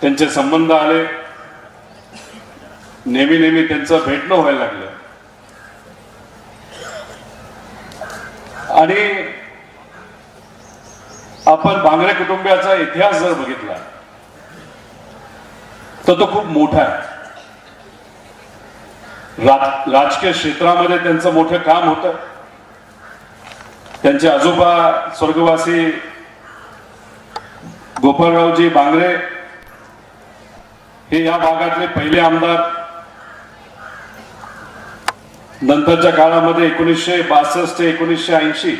त्यांचे संबंध आले. नेहमी नेहमी त्यांचं भेटणं व्हायला लागलं. आणि आपण बांगरे कुटुंबियाचा इतिहास जर बघितला तर तो खूप मोठा आहे. राज- राजकीय क्षेत्रामध्ये त्यांचं मोठं काम होतं. त्यांचे आजोबा स्वर्गवासी गोपाळरावजी बांगरे हे या भागातले पहिले आमदार. नंतरच्या काळामध्ये एकोणीसशे बासष्ट ते एकोणीसशे ऐंशी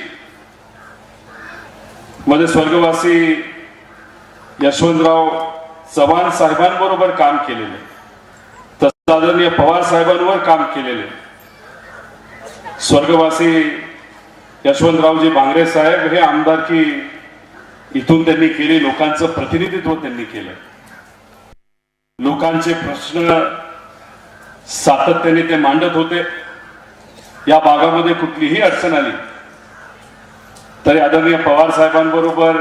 मध्ये स्वर्गवासी यशवंतराव चव्हाण साहेबांबरोबर काम केलेले. तसंच आदरणीय पवार साहेबांवर काम केलेले. स्वर्गवासी यशवंतरावजी भांगरे साहेब हे आमदारकी इथून त्यांनी केली लोकांचं प्रतिनिधित्व त्यांनी केलं. लोकांचे प्रश्न सातत्याने ते मांडत होते. या भागामध्ये कुठलीही अडचण आली. तरी आदरणीय पवार साहेबांबरोबर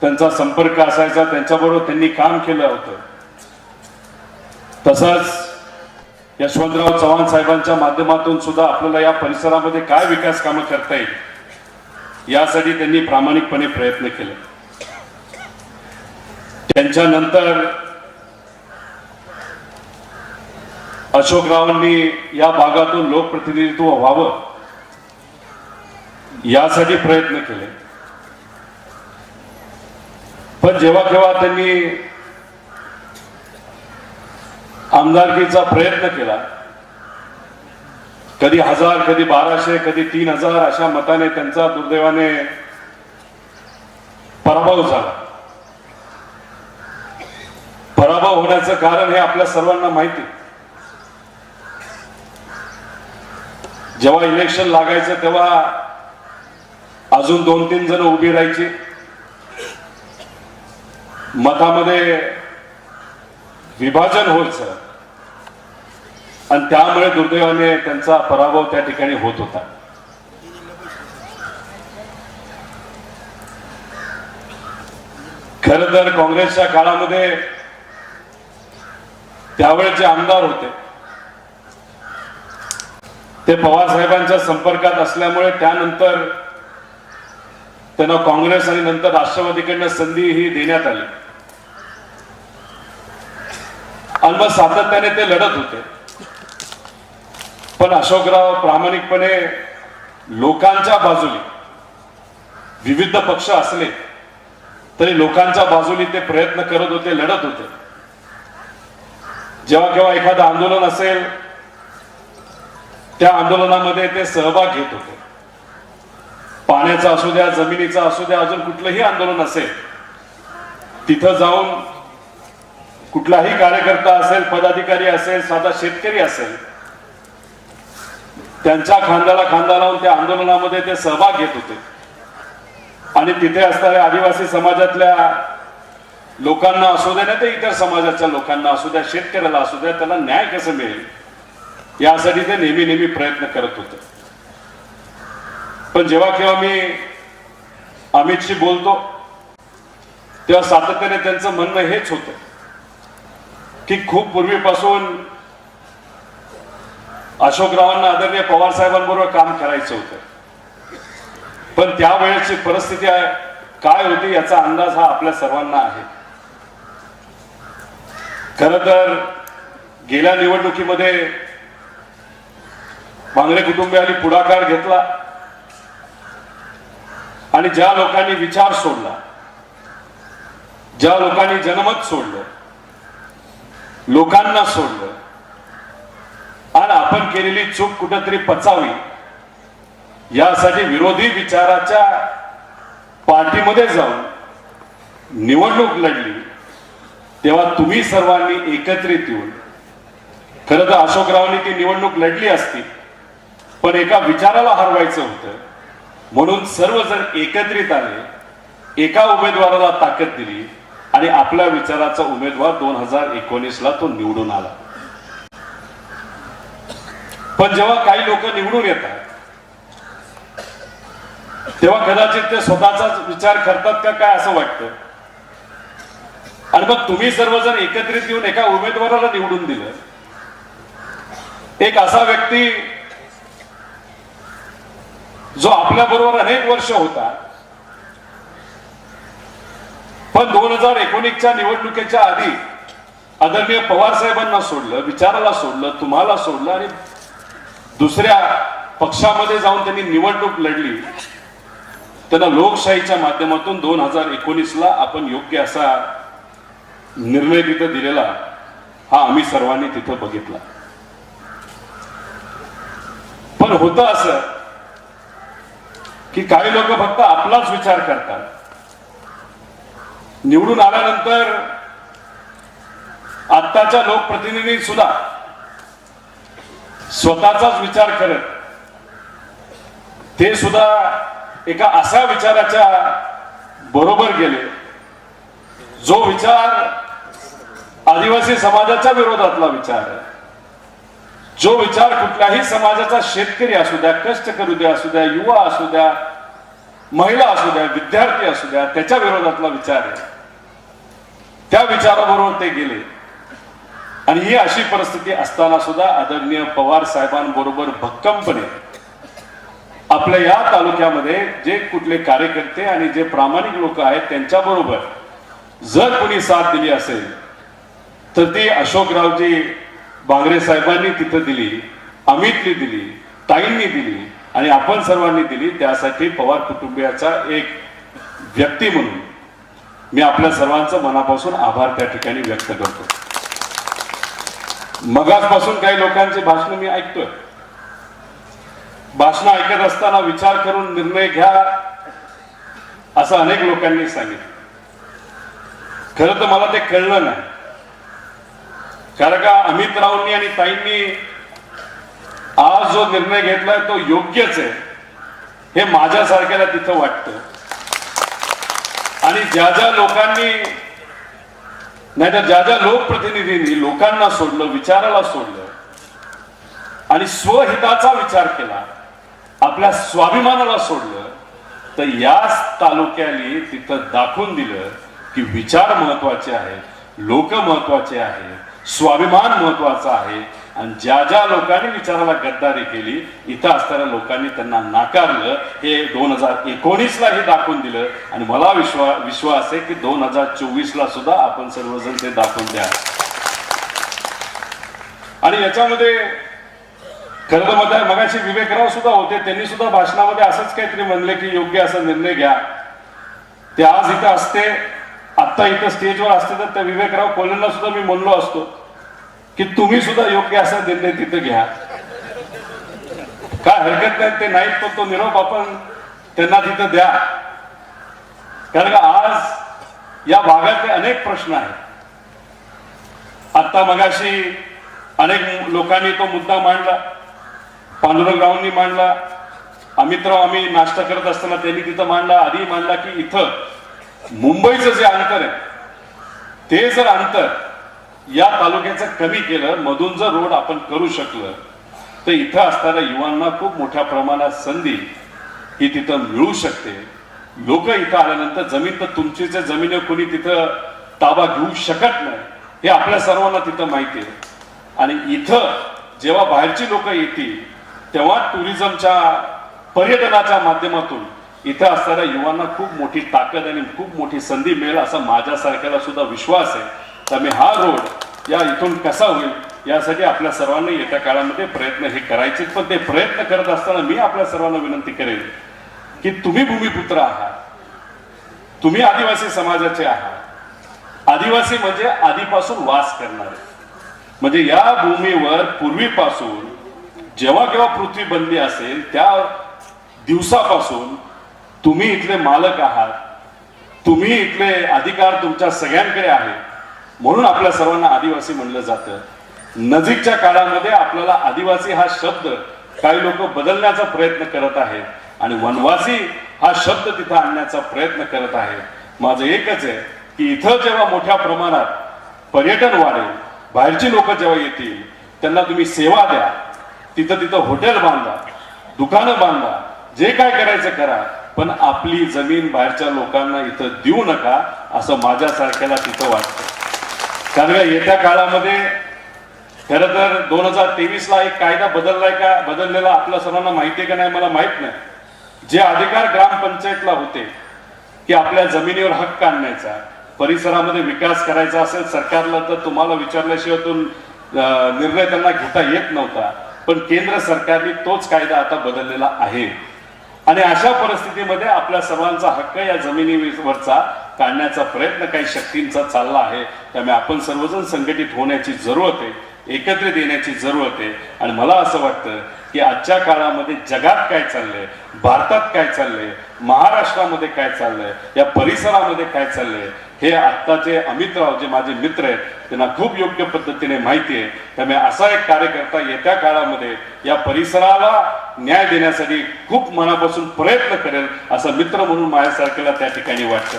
त्यांचा संपर्क असायचा. त्यांच्याबरोबर त्यांनी काम केलं होतं. तसंच यशवंतराव चव्हाण साहेबांच्या माध्यमातून सुद्धा आपल्याला या परिसरामध्ये काय विकास कामं करता येईल यासाठी त्यांनी प्रामाणिकपणे प्रयत्न केले. त्यांच्यानंतर अशोकरावांनी या भागातून लोकप्रतिनिधित्व व्हावं यासाठी प्रयत्न केले. पण जेव्हा केव्हा त्यांनी आमदारकीचा प्रयत्न केला कधी हजार कधी बाराशे कधी तीन हजार अशा मताने त्यांचा दुर्दैवाने पराभव झाला. पराभव होण्याचं कारण हे आपल्या सर्वांना माहिती जेव्हा इलेक्शन लागायचं तेव्हा अजून दोन तीन जण उभी राहायची. मतामध्ये विभाजन व्हायचं. आणि त्यामुळे दुर्दैवाने त्यांचा पराभव त्या ठिकाणी होत होता. खर तर काँग्रेसच्या काळामध्ये त्यावेळेचे आमदार होते. ते पवार साहेबांच्या संपर्कात असल्यामुळे त्यानंतर त्यांना काँग्रेस आणि नंतर राष्ट्रवादीकडनं संधी ही देण्यात आली. आणि मग सातत्याने ते लढत होते. पण अशोकराव प्रामाणिकपणे लोकांच्या बाजूने विविध पक्ष असले तरी लोकांच्या बाजूने ते प्रयत्न करत होते लढत होते. जेव्हा केव्हा एखादं आंदोलन असेल त्या आंदोलनामध्ये ते सहभाग घेत होते. पाण्याचा असू द्या जमिनीचा असू द्या अजून कुठलंही आंदोलन असेल तिथं जाऊन कुठलाही कार्यकर्ता असेल पदाधिकारी असेल साधा शेतकरी असेल त्यांच्या खांद्याला खांदा लावून त्या आंदोलनामध्ये ते सहभाग घेत होते. आणि तिथे असणाऱ्या आदिवासी समाजातल्या लोकांना असू द्या ना ते इतर समाजाच्या लोकांना असू द्या शेतकऱ्याला असू द्या त्याला न्याय कसं मिळेल? यासाठी ते नेहमी नेहमी प्रयत्न करत होते. पण जेव्हा केव्हा मी अमितशी बोलतो तेव्हा सातत्याने त्यांचं म्हणणं हेच होतं की खूप पूर्वीपासून अशोकरावांना आदरणीय पवार साहेबांबरोबर काम करायचं होतं. पण त्यावेळेची परिस्थिती आहे काय होती याचा अंदाज हा आपल्या सर्वांना आहे. खर तर गेल्या निवडणुकीमध्ये बांगडे कुटुंबियांनी पुढाकार घेतला आणि ज्या लोकांनी विचार सोडला ज्या लोकांनी जनमत सोडलं लोकांना सोडलं आणि आपण केलेली चूक कुठंतरी पचावी यासाठी विरोधी विचाराच्या पार्टीमध्ये जाऊन निवडणूक लढली तेव्हा तुम्ही सर्वांनी एकत्रित येऊन खरं तर अशोकरावांनी ती निवडणूक लढली असती पण एका विचाराला हरवायचं होतं. म्हणून सर्वजण एकत्रित आले. एका उमेदवाराला ताकद दिली आणि आपल्या विचाराचा उमेदवार दोन हजार एकोणीस ला तो निवडून आला. पण जेव्हा काही लोक निवडून येतात तेव्हा कदाचित ते स्वतःचाच विचार करतात का काय असं वाटतं? आणि मग तुम्ही सर्वजण एकत्रित येऊन एका उमेदवाराला निवडून दिलं. एक असा व्यक्ती जो आपल्या बरोबर अनेक वर्ष होता. पण दोन हजार एकोणीसच्या निवडणुकीच्या आधी आदरणीय पवार साहेबांना सोडलं विचाराला सोडलं तुम्हाला सोडलं आणि दुसऱ्या पक्षामध्ये जाऊन त्यांनी निवडणूक लढली. त्यांना लोकशाहीच्या माध्यमातून दोन हजार एकोणीसला आपण योग्य असा निर्णय तिथं दिलेला हा आम्ही सर्वांनी तिथं बघितला. पण होतं असं की काही लोक फक्त आपलाच विचार करतात. निवडून आल्यानंतर आत्ताच्या लोकप्रतिनिधी सुद्धा स्वतःचाच विचार करत ते सुद्धा एका असा विचाराच्या बरोबर गेले जो विचार आदिवासी समाजाच्या विरोधातला विचार आहे. जो विचार कुठल्याही समाजाचा शेतकरी असू द्या कष्टकरू द्या असू द्या युवा असू द्या महिला असू द्या विद्यार्थी असू द्या त्याच्या विरोधातला विचार आहे. त्या विचाराबरोबर ते गेले. आणि ही अशी परिस्थिती असताना सुद्धा आदरणीय पवार साहेबांबरोबर भक्कमपणे आपल्या या तालुक्यामध्ये जे कुठले कार्यकर्ते आणि जे प्रामाणिक लोक आहेत त्यांच्याबरोबर जर कोणी साथ दिली असेल तर ती अशोकरावजी बांगरे साहेबांनी तिथं दिली अमितनी दिली ताईंनी दिली आणि आपण सर्वांनी दिली त्यासाठी पवार कुटुंबियाचा एक व्यक्ती म्हणून मी आपल्या सर्वांचं मनापासून आभार त्या ठिकाणी व्यक्त करतो. मगाचपासून काही लोकांचे भाषण मी ऐकतोय. भाषण ऐकत असताना विचार करून निर्णय घ्या असं अनेक लोकांनी सांगितलं. खरं तर मला ते कळलं नाही. कारण का अमित रावनी आणि ताईंनी आज जो निर्णय घेतलाय तो योग्यच आहे. हे माझ्यासारख्याला तिथं वाटतं. आणि ज्या ज्या लोकांनी नाही तर ज्या ज्या लोकप्रतिनिधींनी लोकांना सोडलं विचाराला सोडलं आणि स्वहिताचा विचार केला आपल्या स्वाभिमानाला सोडलं तर याच तालुक्याने तिथं दाखवून दिलं की विचार महत्त्वाचे आहेत लोक महत्त्वाचे आहेत स्वाभिमान महत्त्वाचा आहे. आणि ज्या ज्या लोकांनी विचाराला गद्दारी केली इथं असणाऱ्या लोकांनी त्यांना नाकारलं हे दोन हजार एकोणीसला हे दाखवून दिलं. आणि मला विश्वा विश्वास आहे की दोन हजार चोवीसला सुद्धा आपण सर्वजण ते दाखवून द्या आणि याच्यामध्ये खरं तर मग मगाशी विवेकराव सुद्धा होते त्यांनी सुद्धा भाषणामध्ये असंच काहीतरी म्हणले की योग्य असा निर्णय घ्या. ते आज इथं असते आत्ता इथं स्टेजवर असते तर त्या विवेकराव कोल्हेंना सुद्धा मी म्हणलो असतो की तुम्ही सुद्धा योग्य असा निर्णय तिथं घ्या. काय हरकत नाही ते नाहीत पण तो निरोप आपण त्यांना तिथं द्या. कारण का आज या भागातले अनेक प्रश्न आहेत. आता मगाशी अनेक लोकांनी तो मुद्दा मांडला पांडुरंगरावांनी मांडला अमितराव आम्ही नाश्ता करत असताना त्यांनी तिथं मांडला आधी मांडला की इथं मुंबईचं जे अंतर आहे ते जर अंतर या तालुक्याचं कमी केलं मधून जर रोड आपण करू शकलं तर इथं असणाऱ्या युवांना खूप मोठ्या प्रमाणात संधी ही तिथं मिळू शकते. लोक इथं आल्यानंतर जमीन तर तुमचीच आहे कोणी तिथं ताबा घेऊ शकत नाही हे आपल्या सर्वांना तिथं माहिती आहे. आणि इथं जेव्हा बाहेरची लोक येतील तेव्हा टुरिझमच्या पर्यटनाच्या माध्यमातून इथं असणाऱ्या युवांना खूप मोठी ताकद आणि खूप मोठी संधी मिळेल असा माझ्यासारख्याला सुद्धा विश्वास आहे. तर मी हा रोड या इथून कसा होईल यासाठी आपल्या सर्वांनी येत्या काळामध्ये प्रयत्न हे करायचे. पण ते प्रयत्न करत असताना मी आपल्या सर्वांना विनंती करेन की तुम्ही भूमिपुत्र आहात. तुम्ही आदिवासी समाजाचे आहात. आदिवासी म्हणजे आधीपासून वास करणारे. म्हणजे या भूमीवर पूर्वीपासून जेव्हा केव्हा पृथ्वी बनली असेल त्या दिवसापासून तुम्ही इथले मालक आहात. तुम्ही इथले अधिकार तुमच्या सगळ्यांकडे आहेत म्हणून आपल्या सर्वांना आदिवासी म्हणलं जातं. नजीकच्या काळामध्ये आपल्याला आदिवासी हा शब्द काही लोक बदलण्याचा प्रयत्न करत आहेत. आणि वनवासी हा शब्द तिथं आणण्याचा प्रयत्न करत आहे माझं एकच आहे की इथं जेव्हा मोठ्या प्रमाणात पर्यटन वाढेल बाहेरची लोक जेव्हा येतील त्यांना तुम्ही सेवा द्या. तिथं तिथं हॉटेल बांधा दुकानं बांधा जे काय करायचं करा. पण आपली जमीन बाहेरच्या लोकांना इथं देऊ नका असं माझ्यासारख्याला तिथं वाटतं. कारण का येत्या काळामध्ये खरं तर दोन हजार तेवीस ला एक कायदा बदललाय का? बदललेला आपल्या सर्वांना माहिती आहे का नाही? मला माहीत नाही. जे अधिकार ग्रामपंचायतला होते की आपल्या जमिनीवर हक्क आणण्याचा परिसरामध्ये विकास करायचा असेल सरकारला तर तुम्हाला विचारल्याशिवाय तो निर्णय त्यांना घेता येत नव्हता. पण केंद्र सरकारने तोच कायदा आता बदललेला आहे. आणि अशा परिस्थितीमध्ये आपल्या सर्वांचा हक्क या जमिनीवरचा काढण्याचा प्रयत्न काही शक्तींचा चालला आहे. त्यामुळे आपण सर्वजण संघटित होण्याची जरूरत आहे एकत्रित येण्याची जरूरत आहे. आणि मला असं वाटतं की आजच्या काळामध्ये जगात काय चाललंय भारतात काय चाललंय महाराष्ट्रामध्ये काय चाललंय या परिसरामध्ये काय चाललंय हे आत्ताचे अमितराव जे माझे मित्र आहेत त्यांना खूप योग्य पद्धतीने माहिती आहे. त्यामुळे असा एक कार्यकर्ता येत्या काळामध्ये या परिसराला न्याय देण्यासाठी खूप मनापासून प्रयत्न करेल असं मित्र म्हणून माझ्यासारखेला त्या ठिकाणी वाटतं.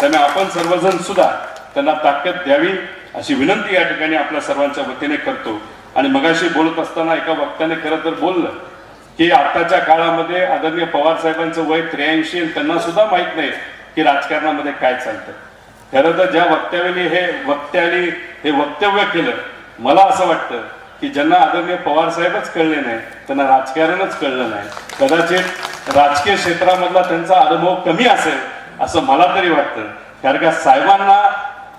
त्यामुळे आपण सर्वजण सुद्धा त्यांना ताकद द्यावी अशी विनंती या ठिकाणी आपल्या सर्वांच्या वतीने करतो. आणि मगाशी बोलत असताना एका वक्त्याने खरं तर बोललं की आताच्या काळामध्ये आदरणीय पवार साहेबांचं वय त्र्याऐंशी आणि त्यांना सुद्धा माहीत नाही की राजकारणामध्ये काय चालतं. खरं तर ज्या वक्तव्याने हे वक्त्याने हे वक्तव्य केलं मला असं वाटतं की ज्यांना आदरणीय पवार साहेबच कळले नाही त्यांना राजकारणच कळलं नाही. कदाचित राजकीय क्षेत्रामधला त्यांचा अनुभव कमी असेल असं मला तरी वाटतं. कारण का साहेबांना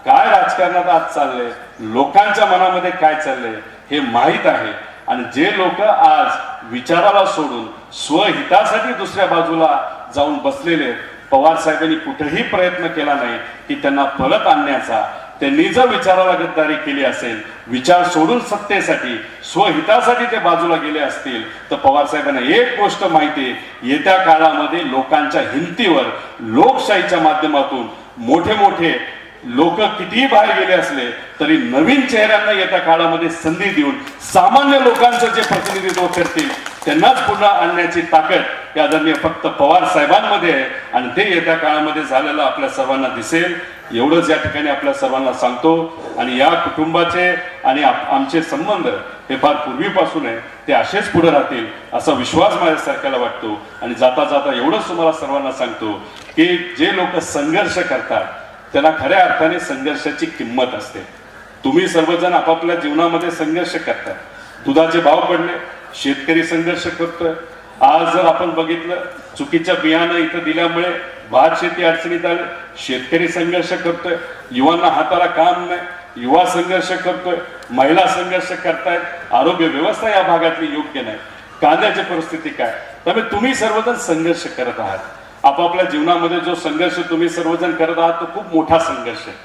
काय राजकारणात आज चाललंय लोकांच्या मनामध्ये काय चाललंय हे माहीत आहे. आणि जे लोक आज विचाराला सोडून स्वहितासाठी दुसऱ्या बाजूला जाऊन बसलेले पवार साहेबांनी कुठेही प्रयत्न केला नाही की त्यांना परत आणण्याचा त्यांनी जर विचाराला गद्दारी केली असेल विचार सोडून सत्तेसाठी स्वहितासाठी ते बाजूला गेले असतील तर पवार साहेबांना एक गोष्ट माहिती आहे येत्या काळामध्ये लोकांच्या हिमतीवर लोकशाहीच्या माध्यमातून मोठे मोठे लोक कितीही बाहेर गेले असले तरी नवीन चेहऱ्यांना येत्या काळामध्ये संधी देऊन सामान्य लोकांचं जे प्रतिनिधित्व करतील त्यांनाच पुन्हा आणण्याची ताकद या आदरणीय फक्त पवार साहेबांमध्ये आहे. आणि ते येत्या काळामध्ये झालेलं आपल्या सर्वांना दिसेल. एवढंच या ठिकाणी आपल्या सर्वांना सांगतो. आणि या कुटुंबाचे आणि आमचे संबंध हे फार पूर्वीपासून आहे. ते असेच पुढे राहतील असा विश्वास माझ्यासारख्याला वाटतो. आणि जाता जाता एवढंच तुम्हाला सर्वांना सांगतो की जे लोक संघर्ष करतात त्यांना खऱ्या अर्थाने संघर्षाची किंमत असते. तुम्ही सर्वजण आपापल्या जीवनामध्ये संघर्ष करता. दुधाचे भाव पडले शेतकरी संघर्ष करतोय. आज जर आपण बघितलं चुकीच्या बियाणं इथं दिल्यामुळे भात शेती अडचणीत आले शेतकरी संघर्ष करतोय युवांना हाताला काम नाही युवा संघर्ष करतोय महिला संघर्ष करतायत आरोग्य व्यवस्था या भागातली योग्य नाही. कांद्याची परिस्थिती काय? त्यामुळे तुम्ही सर्वजण संघर्ष करत आहात. आपापल्या जीवनामध्ये जो संघर्ष तुम्ही सर्वजण करत आहात तो खूप मोठा संघर्ष आहे.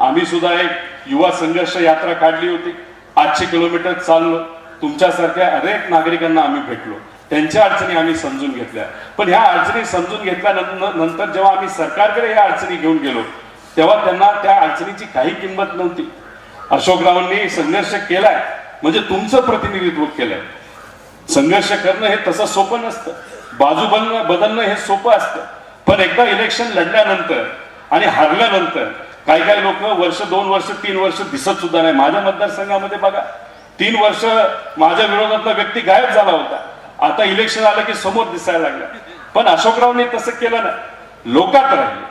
आम्ही सुद्धा एक युवा संघर्ष यात्रा काढली होती. आठशे किलोमीटर चाललो. तुमच्यासारख्या अनेक नागरिकांना आम्ही भेटलो. त्यांच्या अडचणी आम्ही समजून घेतल्या. पण ह्या अडचणी समजून घेतल्यानंतर नंतर जेव्हा आम्ही सरकारकडे ह्या अडचणी घेऊन गेलो तेव्हा त्यांना त्या अडचणीची काही किंमत नव्हती. अशोकरावांनी संघर्ष केलाय. म्हणजे तुमचं प्रतिनिधित्व केलंय. संघर्ष करणं हे तसं सोपं नसतं. बाजू बदलणं बदलणं हे सोपं असतं. पण एकदा इलेक्शन लढल्यानंतर आणि हरल्यानंतर काही काही लोक वर्ष दोन वर्ष तीन वर्ष दिसत सुद्धा नाही. माझ्या मतदारसंघामध्ये बघा तीन वर्ष माझ्या विरोधातला व्यक्ती गायब झाला होता. आता इलेक्शन आलं की समोर दिसायला लागला. पण अशोकरावने तसं केलं नाही. लोकात राहिले.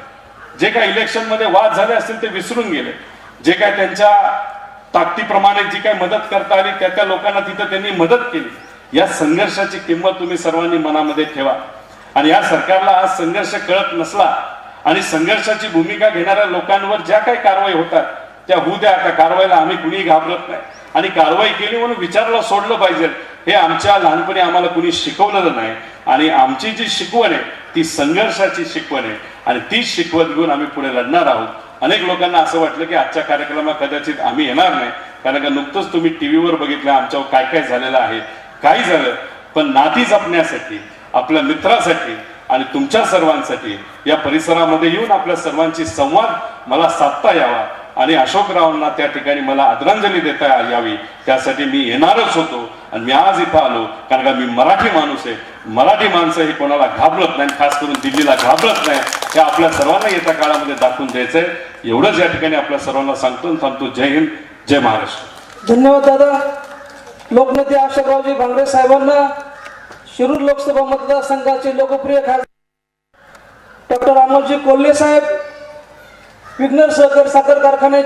जे काही इलेक्शनमध्ये वाद झाले असतील ते विसरून गेले. जे काय त्यांच्या ताकदीप्रमाणे जी काही मदत करता आली त्या त्या लोकांना तिथं त्यांनी मदत केली. या संघर्षाची किंमत तुम्ही सर्वांनी मनामध्ये ठेवा. आणि या सरकारला आज संघर्ष कळत नसला आणि संघर्षाची भूमिका घेणाऱ्या लोकांवर ज्या काही कारवाई होतात त्या होऊ द्या त्या कारवाईला आम्ही कुणी घाबरत नाही. आणि कारवाई केली म्हणून विचारला सोडलं पाहिजे. हे आमच्या लहानपणी आम्हाला कुणी शिकवलेलं नाही. आणि आमची जी शिकवण आहे ती संघर्षाची शिकवण आहे. आणि तीच शिकवत घेऊन आम्ही पुढे लढणार आहोत. अनेक लोकांना असं वाटलं की आजच्या कार्यक्रमात कदाचित आम्ही येणार नाही. कारण का नुकतंच तुम्ही टीव्हीवर बघितलं आमच्यावर काय काय झालेलं आहे. काही झालं पण नाती जपण्यासाठी आपल्या मित्रासाठी आणि तुमच्या सर्वांसाठी या परिसरामध्ये येऊन आपल्या सर्वांची संवाद मला साधता यावा आणि अशोकरावांना त्या ठिकाणी मला आदरांजली देता यावी. त्यासाठी मी येणारच होतो आणि मी आज इथं आलो कारण का मी मराठी माणूस आहे. मराठी माणसं ही कोणाला घाबरत नाही खास करून दिल्लीला घाबरत नाही हे आपल्या सर्वांना येत्या काळामध्ये दाखवून द्यायचंय. एवढंच या ठिकाणी आपल्या सर्वांना सांगतो आणि थांबतो. जय हिंद जय महाराष्ट्र. धन्यवाद दादा. लोकनेते अशोकरावजी भांगरे साहेबांना शिरूर लोकसभा मतदारसंघाचे लोकप्रिय खासदार डॉक्टर अमोलजी कोल्हे साहेब विघ्नर सहकार साखर कारखाने